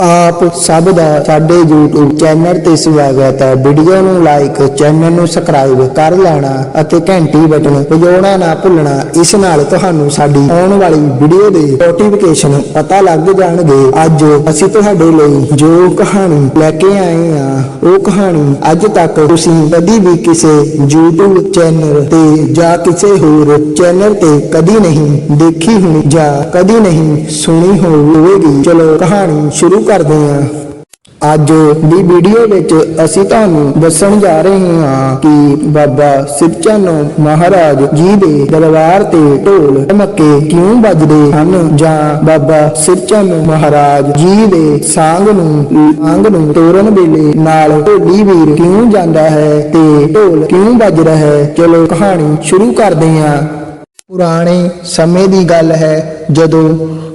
ਆਪ ਸਭ ਦਾ ਸਾਡੇ YouTube ਚੈਨਲ ਤੇ ਸਵਾਗਤ ਹੈ। ਵੀਡੀਓ ਨੂੰ ਲਾਈਕ ਚੈਨਲ ਨੂੰ ਸਬਸਕ੍ਰਾਈਬ ਕਰ ਲੈਣਾ ਅਤੇ ਘੰਟੀ ਬਟਨ ਵਜਾਉਣਾ ਨਾ ਭੁੱਲਣਾ, ਇਸ ਨਾਲ ਤੁਹਾਨੂੰ ਸਾਡੀ ਆਉਣ ਵਾਲੀ ਵੀਡੀਓ ਦੇ ਨੋਟੀਫਿਕੇਸ਼ਨ ਪਤਾ ਲੱਗ ਜਾਣਗੇ। ਅੱਜ ਅਸੀਂ ਤੁਹਾਡੇ ਲਈ ਜੋ ਕਹਾਣੀ ਲੈ ਕੇ ਆਏ ਹਾਂ, ਉਹ ਕਹਾਣੀ ਅੱਜ ਤੱਕ ਤੁਸੀਂ ਕਦੀ ਵੀ ਕਿਸੇ YouTube ਚੈਨਲ ਤੇ ਜਾਂ ਕਿਸੇ ਹੋਰ ਚੈਨਲ ਤੇ ਕਦੀ ਨਹੀਂ ਦੇਖੀ ਹੋਣੀ ਜਾਂ ਕਦੀ ਨਹੀਂ ਸੁਣੀ ਹੋਵੇਗੀ। ਚਲੋ ਕਹਾਣੀ ਸ਼ੁਰੂ ਕਰਦੇ ਹਾਂ ਅੱਜ ਦੀ ਵੀਡੀਓ ਵਿੱਚ ਅਸੀਂ ਤੁਹਾਨੂੰ ਦੱਸਣ ਜਾ ਰਹੇ ਹਾਂ ਕਿ ਬਾਬਾ ਸਿਰਚਾਨੋ ਮਹਾਰਾਜ ਜੀ ਦੇ ਦਰਬਾਰ ਤੇ ਢੋਲ ਢਮੱਕੇ ਕਿਉਂ ਵੱਜਦੇ ਹਨ ਜਾਂ ਬਾਬਾ ਸਿਰਚਾਨੋ ਮਹਾਰਾਜ ਜੀ ਦੇ ਸਾੰਗ ਨੂੰ ਆਂਗ ਨੂੰ ਤੋਰਨ ਵੇਲੇ ਨਾਲ ਢੋਲੀ ਵੀਰ ਕਿਉਂ ਜਾਂਦਾ ਹੈ ਤੇ ਢੋਲ ਕਿਉਂ ਵੱਜ ਰਿਹਾ ਹੈ? ਚਲੋ ਕਹਾਣੀ ਸ਼ੁਰੂ ਕਰਦੇ ਹਾਂ। ਪੁਰਾਣੇ ਸਮੇਂ ਦੀ ਗੱਲ ਹੈ ਜਦੋਂ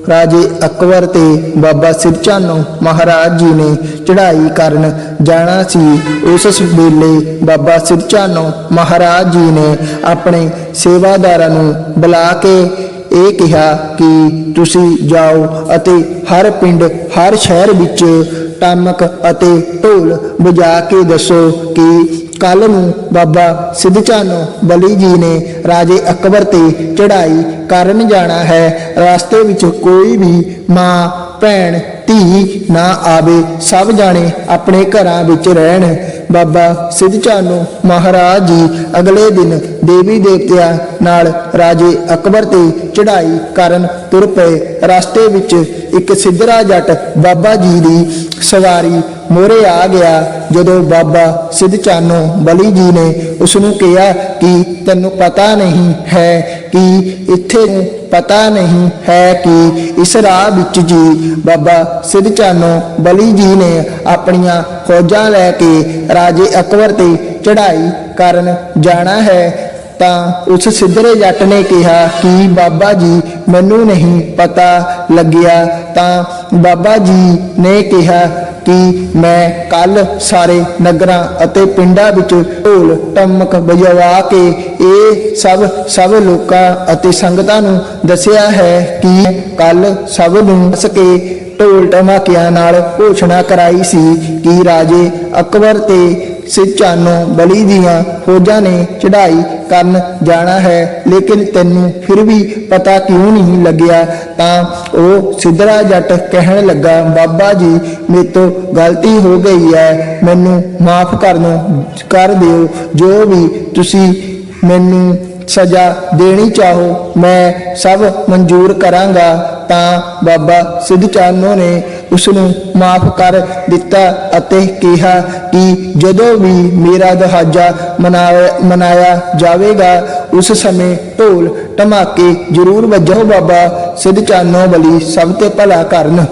ਰਾਜੇ ਅਕਬਰ ਤੇ ਬਾਬਾ ਸਿਰਚਾਨੋ ਮਹਾਰਾਜ ਜੀ ਨੇ ਚੜ੍ਹਾਈ ਕਰਨ ਜਾਣਾ ਸੀ, ਉਸ ਵੇਲੇ ਬਾਬਾ ਸਿਰਚਾਨੋ ਮਹਾਰਾਜ ਜੀ ਨੇ ਆਪਣੇ ਸੇਵਾਦਾਰਾਂ ਨੂੰ ਬੁਲਾ ਕੇ ਇਹ ਕਿਹਾ ਕਿ ਤੁਸੀਂ ਜਾਓ ਅਤੇ ਹਰ ਪਿੰਡ, ਹਰ ਸ਼ਹਿਰ ਵਿੱਚ ਟਾਮਕ ਅਤੇ ਢੋਲ ਵਜਾ ਕੇ ਦੱਸੋ ਕਿ ਕੱਲ ਨੂੰ ਬਾਬਾ ਸਿੱਧਚਾਨੋ ਬਲੀ ਜੀ ਨੇ ਰਾਜੇ ਅਕਬਰ ਤੇ ਚੜ੍ਹਾਈ ਕਰਨ ਜਾਣਾ ਹੈ। ਰਸਤੇ ਵਿੱਚ ਕੋਈ ਵੀ ਮਾਂ, ਭੈਣ ਧੀ ਨਾ ਆਵੇ, ਸਭ ਜਾਣੇ ਆਪਣੇ ਘਰਾਂ ਵਿੱਚ ਰਹਿਣ। ਬਾਬਾ ਸਿੱਧ ਚਾਨੋ ਮਹਾਰਾਜ ਜੀ ਅਗਲੇ ਦਿਨ ਦੇਵੀ ਦੇਵਤਿਆਂ ਨਾਲ ਰਾਜੇ ਅਕਬਰ ਤੇ ਚੜ੍ਹਾਈ ਕਰਨ ਤੁਰ ਪਏ। ਰਸਤੇ ਵਿੱਚ ਇੱਕ ਸਿੱਧਰਾ ਜੱਟ ਬਾਬਾ ਜੀ ਦੀ ਸਵਾਰੀ ਮੋਰੇ ਆ ਗਿਆ। ਜਦੋਂ ਬਾਬਾ ਸਿੱਧ ਚਾਨੋ ਬਲੀ ਜੀ ਨੇ ਉਸ ਨੂੰ ਕਿਹਾ ਕਿ ਤੈਨੂੰ ਪਤਾ ਨਹੀਂ ਹੈ ਕਿ ਇੱਥੇ ਪਤਾ ਨਹੀਂ ਹੈ ਕਿ ਇਸ ਰਾਹ ਵਿੱਚ ਜੀ ਬਾਬਾ ਸਿੱਧਚਾਨੋ ਬਲੀ ਜੀ ਨੇ ਆਪਣੀਆਂ ਫੌਜਾਂ ਲੈ ਕੇ ਰਾਜੇ ਅਕਬਰ ਤੇ ਚੜ੍ਹਾਈ ਕਰਨ ਜਾਣਾ ਹੈ, ਤਾਂ ਉਸ ਸਿੱਧਰੇ ਜੱਟ ਨੇ ਕਿਹਾ ਕਿ ਬਾਬਾ ਜੀ, ਮੈਨੂੰ ਨਹੀਂ ਪਤਾ ਲੱਗਿਆ ਤਾਂ ਬਾਬਾ ਜੀ ਨੇ ਕਿਹਾ ਕਿ ਮੈਂ ਕੱਲ ਸਾਰੇ ਨਗਰਾਂ ਅਤੇ ਪਿੰਡਾਂ ਵਿੱਚ ਢੋਲ ਟਮਕ ਵਜਵਾ ਕੇ ਇਹ ਸਭ ਸਭ ਲੋਕਾਂ ਅਤੇ ਸੰਗਤਾਂ ਨੂੰ ਦੱਸਿਆ ਹੈ ਕਿ ਕੱਲ ਸਭ ਨੂੰ ਦੱਸ ਕੇ ਢੋਲ ਟਮਾਕਿਆਂ ਨਾਲ ਘੋਸ਼ਣਾ ਕਰਾਈ ਸੀ ਕਿ ਰਾਜੇ ਅਕਬਰ ਤੇ ਸਿਚਾਨੋ ਬਲੀ ਦੀਆਂ ਫੌਜਾਂ ਨੇ ਚੜ੍ਹਾਈ ਕਰਨ ਜਾਣਾ ਹੈ, ਲੇਕਿਨ ਤੈਨੂੰ ਫਿਰ ਵੀ ਪਤਾ ਕਿਉਂ ਨਹੀਂ ਲੱਗਿਆ? ਤਾਂ ਉਹ ਸਿਧਰਾ ਜੱਟ ਕਹਿਣ ਲੱਗਾ, ਬਾਬਾ ਜੀ, ਮੇਰੇ ਤੋਂ ਗਲਤੀ ਹੋ ਗਈ ਹੈ। ਮੈਨੂੰ ਮਾਫ ਕਰ ਕਰ ਦਿਓ। ਜੋ ਵੀ ਤੁਸੀਂ ਮੈਨੂੰ ਸਜ਼ਾ ਦੇਣੀ ਚਾਹੋ, ਮੈਂ ਸਭ ਮਨਜ਼ੂਰ ਕਰਾਂਗਾ। ਤਾਂ ਬਾਬਾ ਸਿੱਧ ਚਾਨੋ ਨੇ ਉਸ ਨੂੰ ਮਾਫ ਕਰ ਦਿੱਤਾ ਅਤੇ ਕਿਹਾ ਕਿ ਜਦੋਂ ਵੀ ਮੇਰਾ ਦਹਾਜਾ ਮਨਾਇਆ ਮਨਾਇਆ ਜਾਵੇਗਾ, ਉਸ ਸਮੇਂ ਢੋਲ, ਧਮਾਕੇ ਜ਼ਰੂਰ ਵੱਜੋ ਬਾਬਾ ਸਿੱਧਚਾਨੋ ਬਲੀ ਸਭ ਤੇ ਭਲਾ ਕਰਨ।